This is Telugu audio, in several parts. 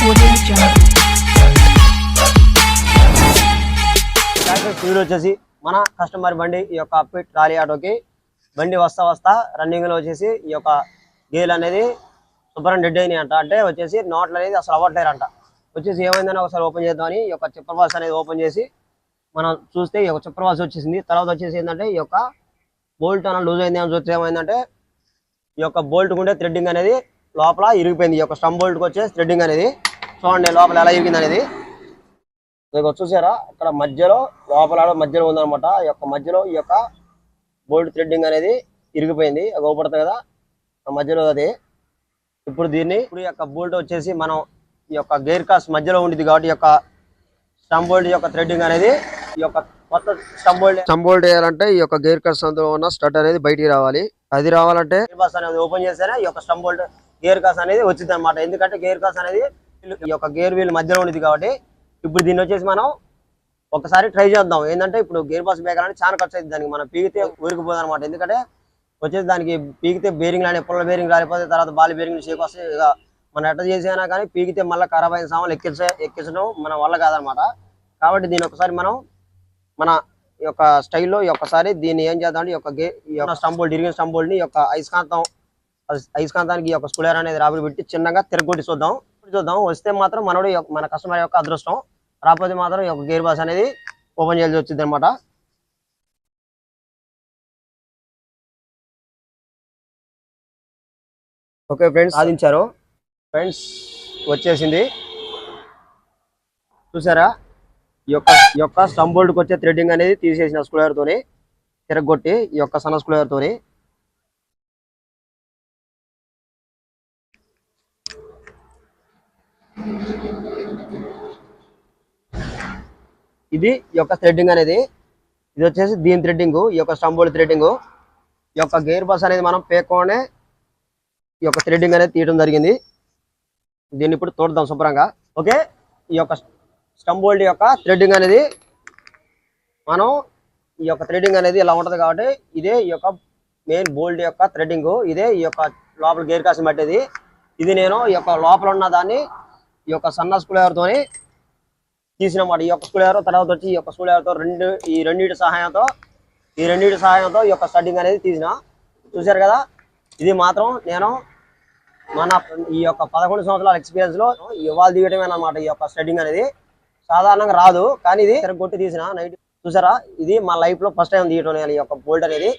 Audio వీడియో వచ్చేసి మన కస్టమర్ బండి ఈ యొక్క అప్పిట్ ట్రాలీ ఆటోకి బండి వస్తా వస్తా రన్నింగ్లో వచ్చేసి ఈ యొక్క గేల్ అనేది శుభ్రం డెడ్ అయినాయి అంట అంటే వచ్చేసి నోట్లు అనేది అసలు అవ్వట్లేరంట వచ్చేసి ఏమైందని ఒకసారి ఓపెన్ చేద్దామని ఈ యొక్క చిప్పర్ బాక్స్ అనేది ఓపెన్ చేసి మనం చూస్తే ఈ యొక్క చిప్పర్ బాక్స్ వచ్చేసింది. తర్వాత వచ్చేసి ఏంటంటే ఈ యొక్క బోల్ట్ అనేది లూజ్ అయింది అని చూస్తే ఏమైందంటే ఈ యొక్క బోల్ట్ ఉండే థ్రెడ్డింగ్ అనేది లోపల ఇరిగిపోయింది. ఈ యొక్క స్టమ్ బోల్ట్కి వచ్చే థ్రెడ్డింగ్ అనేది చూడండి లోపల ఎలా ఇరిగింది అనేది. ఇదిగో చూసారా? ఇక్కడ మధ్యలో లోపల మధ్యలో ఉందన్నమాట. ఈ యొక్క మధ్యలో ఈ యొక్క బోల్ట్ థ్రెడ్డింగ్ అనేది ఇరిగిపోయింది. అది ఓపడుతుంది కదా? ఆ మధ్యలో అది. ఇప్పుడు దీన్ని ఇప్పుడు యొక్క బోల్ట్ వచ్చేసి మనం ఈ యొక్క గేర్ కాస్ మధ్యలో ఉండిద్ది కాబట్టి ఈ యొక్క స్టమ్ బోల్ట్ యొక్క థ్రెడ్డింగ్ అనేది ఈ యొక్క కొత్త స్టమ్ బోల్ట్ స్టమ్ బోల్ట్ వేయాలంటే ఈ యొక్క గేర్ కాస్ అందులో ఉన్న స్టడ్ అనేది బయటికి రావాలి. అది రావాలంటే గేర్ బాస్ అనేది ఓపెన్ చేస్తేనే ఈ యొక్క స్టమ్ బోల్ట్ గేర్ కాస్ అనేది వచ్చింది అనమాట ఎందుకంటే గేర్ కాస్ అనేది ఈ యొక్క గేర్ వీల్ మధ్యలో ఉంది కాబట్టి ఇప్పుడు దీన్ని వచ్చేసి మనం ఒకసారి ట్రై చేద్దాం. ఏంటంటే ఇప్పుడు గేర్ బాక్స్ బేకాలని చాలా ఖర్చు అవుతుంది దానికి. మనం పీగితే ఊరికిపోదు అనమాట ఎందుకంటే వచ్చేసి దానికి పీకితే బేరింగ్ రాని పుల్ల బేరింగ్ రాలిపోతే తర్వాత బాల్ బేరింగ్ షేక్ వస్తే ఇక మనం ఎట్ట చేసినా కానీ పీకితే మళ్ళీ ఖరాబ్ అయిన సామాన్లు ఎక్కించే ఎక్కించడం మన వల్ల కాదనమాట కాబట్టి దీని ఒకసారి మనం మన ఈ యొక్క స్టైల్లో ఈ ఒక్కసారి దీన్ని ఏం చేద్దాం ఈ యొక్క గే ఈ యొక్క స్టంబోల్డ్ ఇరిగిన స్టంబుల్ని ఈ యొక్క అయస్కాంతం అయస్కాంతానికి ఈ యొక్క స్కూలర్ అనేది రాబడి పెట్టి చిన్నగా తిరగొట్టి చూద్దాం. చూద్దాం. వస్తే మాత్రం మనోడు మన కస్టమర్ యొక్క అదృష్టం. రాకపోతే మాత్రం ఈ యొక్క గేర్ బాస్ అనేది ఓపెన్ చేయాల్సి వచ్చింది అనమాట ఓకే ఫ్రెండ్స్. సాధించారు. ఫ్రెండ్స్ వచ్చేసింది. చూసారా? ఈ యొక్క ఈ యొక్క స్టంబోల్డ్కి వచ్చే థ్రెడ్డింగ్ అనేది తీసేసిన స్క్రూయర్ తోని తిరగొట్టి ఈ యొక్క సన్న స్క్రూయర్ ఇది ఈ యొక్క థ్రెడ్డింగ్ అనేది. ఇది వచ్చేసి దీని థ్రెడ్డింగ్ ఈ యొక్క స్టంబోల్ థ్రెడ్డింగ్ ఈ యొక్క గేర్ బస్ అనేది మనం పేకోనే ఈ యొక్క థ్రెడ్డింగ్ అనేది తీయడం జరిగింది. దీన్ని ఇప్పుడు తోడదాం శుభ్రంగా. ఓకే? ఈ యొక్క స్టంబోల్డ్ యొక్క థ్రెడ్డింగ్ అనేది మనం ఈ యొక్క థ్రెడ్డింగ్ అనేది ఇలా ఉంటుంది కాబట్టి ఇదే ఈ యొక్క మెయిన్ బోల్డ్ యొక్క థ్రెడ్డింగ్ ఇదే ఈ యొక్క లోపల గేర్ కాసిన పట్టేది ఇది నేను ఈ యొక్క లోపల ఉన్న దాన్ని ఈ యొక్క సన్న స్క్రూలర్ తోని తీసినమాట. ఈ యొక్క స్క్రూలర్ తర్వాత వచ్చి ఈ యొక్క స్క్రూలర్తో రెండు ఈ రెండింటి సహాయంతో ఈ రెండింటి సహాయంతో ఈ యొక్క స్టడ్డింగ్ అనేది తీసిన. చూశారు కదా? ఇది మాత్రం నేను మన ఈ యొక్క పదకొండు సంవత్సరాల ఎక్స్పీరియన్స్లో ఇవాళ తీయటమే అన్నమాట ఈ యొక్క స్టడ్డింగ్ అనేది. సాధారణంగా రాదు కానీ ఇది కొట్టి తీసిన నైట్. చూసారా ఇది మా లైఫ్లో ఫస్ట్ టైం తీయటం నేను ఈ యొక్క బోల్ట్ అనేది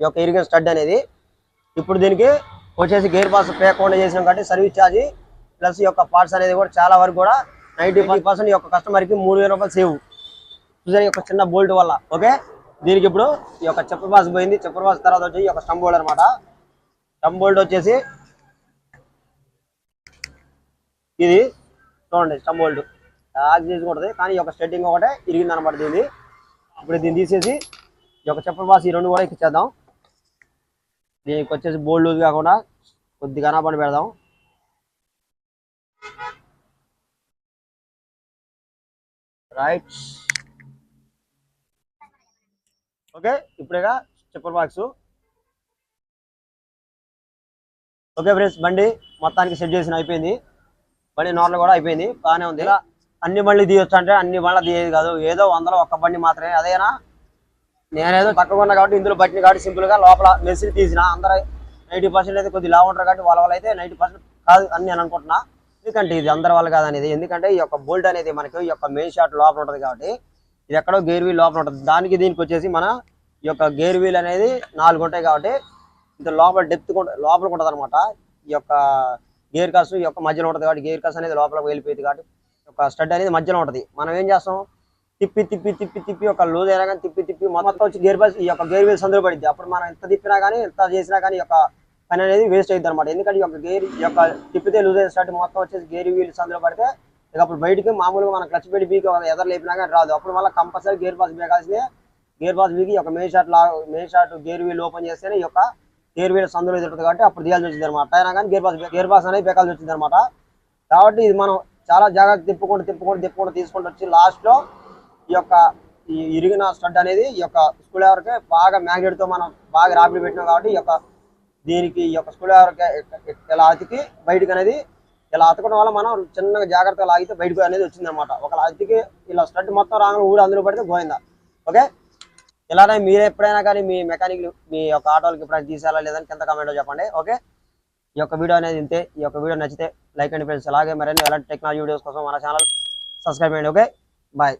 ఈ యొక్క ఇరిగిన స్టడ్ అనేది. ఇప్పుడు దీనికి వచ్చేసి గేర్ పాస్ పేకుండా చేసినాం కాబట్టి సర్వీస్ ఛార్జీ ప్లస్ యొక్క పార్ట్స్ అనేది కూడా చాలా వరకు కూడా నైన్టీ ఫైవ్ పర్సెంట్ ఈ యొక్క కస్టమర్కి మూడు వేల రూపాయలు సేవ్. చూసారు యొక్క చిన్న బోల్ట్ వల్ల ఓకే? దీనికి ఇప్పుడు ఈ యొక్క చెప్పర్ బాస్ పోయింది. చెప్పర్ బాస్ తర్వాత వచ్చి ఈ యొక్క స్టంప్ బోల్డ్ అనమాట స్టంప్ బోల్ట్ వచ్చేసి ఇది చూడండి స్టంప్ బోల్ట్ యాజ్ చేసుకుంటుంది కానీ ఈ యొక్క స్టెట్టింగ్ ఒకటే ఇరిగింది అనమాట దీన్ని. ఇప్పుడు దీన్ని తీసేసి ఈ యొక్క చెప్పర్ బాస్ ఈ రెండు కూడా ఎక్కిచ్చేద్దాం దీనికి వచ్చేసి బోల్డ్ లూజ్ కాకుండా కొద్దిగా పని పెడదాం. రైట్ ఓకే ఇప్పుడేగా చెప్పర్ బాక్స్ ఓకే ఫ్రెండ్స్ బండి మొత్తానికి సెట్ చేసిన అయిపోయింది. బండి నార్మల్ కూడా అయిపోయింది. బాగానే ఉంది. ఇలా అన్ని బండ్లు తీయొచ్చు అంటే అన్ని బండ్లు తీయేది కాదు. ఏదో వందలో ఒక్క బండి మాత్రమే. అదేనా? నేనేదో తక్కువ ఉన్నా కాబట్టి ఇందులో బట్టిన కాబట్టి సింపుల్గా లోపల మెసిన్ తీసిన. అందరూ నైంటీ పర్సెంట్ అయితే కొద్దిగా లావు ఉంటారు కాబట్టి వాళ్ళ వాళ్ళు అయితే నైంటీ పర్సెంట్ కాదు అని నేను అనుకుంటున్నా. ఎందుకంటే ఇది అందరి వల్ల కాదనేది. ఎందుకంటే ఈ యొక్క బోల్ట్ అనేది మనకి ఈ యొక్క మెయిన్ షాట్ లోపల ఉంటుంది కాబట్టి ఇది ఎక్కడో గేర్ వీల్ లోపల ఉంటుంది. దానికి దీనికి వచ్చేసి మన ఈ యొక్క గేర్ వీల్ అనేది నాలుగు ఉంటాయి కాబట్టి ఇంత లోపల డెప్త్ లోపల ఉంటుంది అనమాట ఈ యొక్క గేర్ కాస్ ఈ యొక్క మధ్యలో ఉంటుంది కాబట్టి గేర్ కాస్ అనేది లోపలికి వెళ్ళిపోయింది కాబట్టి ఒక స్టడ్ అనేది మధ్యలో ఉంటుంది. మనం ఏం చేస్తాం? తిప్పి తిప్పి తిప్పి తిప్పి ఒక లూజ్ అయినా కానీ తిప్పి తిప్పి మొత్తం వచ్చి గేర్ బస్ ఈ యొక్క గేర్ వీల్స్ అందులో పడింది అప్పుడు మనం ఎంత తిప్పినా కానీ ఎంత చేసినా కానీ ఈ యొక్క పని అనేది వేస్ట్ అయింది అనమాట ఎందుకంటే ఈ యొక్క గేర్ యొక్క తిప్పితే లూజ్ అయిన స్టార్ట్ మొత్తం వచ్చేసి గేర్ వీల్స్ అందులో పడితే ఇక అప్పుడు బయటికి మామూలుగా మనం క్లచ్ పెట్టి బీకి ఎదర లేపినా కానీ రాదు. అప్పుడు వల్ల కంపల్సరీ గేర్ బాస్ బేకాల్సిందే గేర్ బాస్ బీకి యొక్క మెయిన్ షాట్ లా main shaft gear wheel open చేస్తేనే ఈ యొక్క గేర్ వీల్ సందులో ఎదురుతుంది కాబట్టి అప్పుడు తీయాల్సి వచ్చింది అనమాట అయినా కానీ గేర్ బాస్ గేర్ బాస్ అనేది బేకాల్సి వచ్చింది అనమాట కాబట్టి ఇది మనం చాలా జాగ్రత్త తిప్పుకుంటూ తిప్పుకుంటూ తిప్పుకుంటూ తీసుకుంటూ వచ్చి లాస్ట్లో ఈ యొక్క ఈ ఇరిగిన స్టడ్ అనేది ఈ యొక్క స్కూల్ ఎవరికి బాగా మ్యాగ్నెట్తో తో మనం బాగా రాపిడి పెట్టినాం కాబట్టి ఈ యొక్క దీనికి ఈ యొక్క స్కూల్ ఇలా అతికి బయటకు అనేది ఇలా అతకడం వల్ల మనం చిన్నగా జాగ్రత్తగా లాగితే బయటకు అనేది వచ్చింది అనమాట ఒక అతికి ఇలా స్టడ్ మొత్తం రాగానే ఊడి అందులో పడితే పోయిందా ఓకే? ఇలానే మీరు ఎప్పుడైనా కానీ మీ మెకానిక్ మీ యొక్క ఆటోలకి ఎప్పుడైనా తీసేయాలా లేదని కింద కమెంట్లో చెప్పండి. ఓకే? ఈ యొక్క వీడియో అనేది ఇంతే. ఈ యొక్క వీడియో నచ్చితే లైక్ అండ్ ఫ్రెండ్స్. అలాగే మరిన్ని ఎలాంటి టెక్నాలజీ వీడియోస్ కోసం మన ఛానల్ సబ్స్క్రైబ్ చేయండి. ఓకే? బాయ్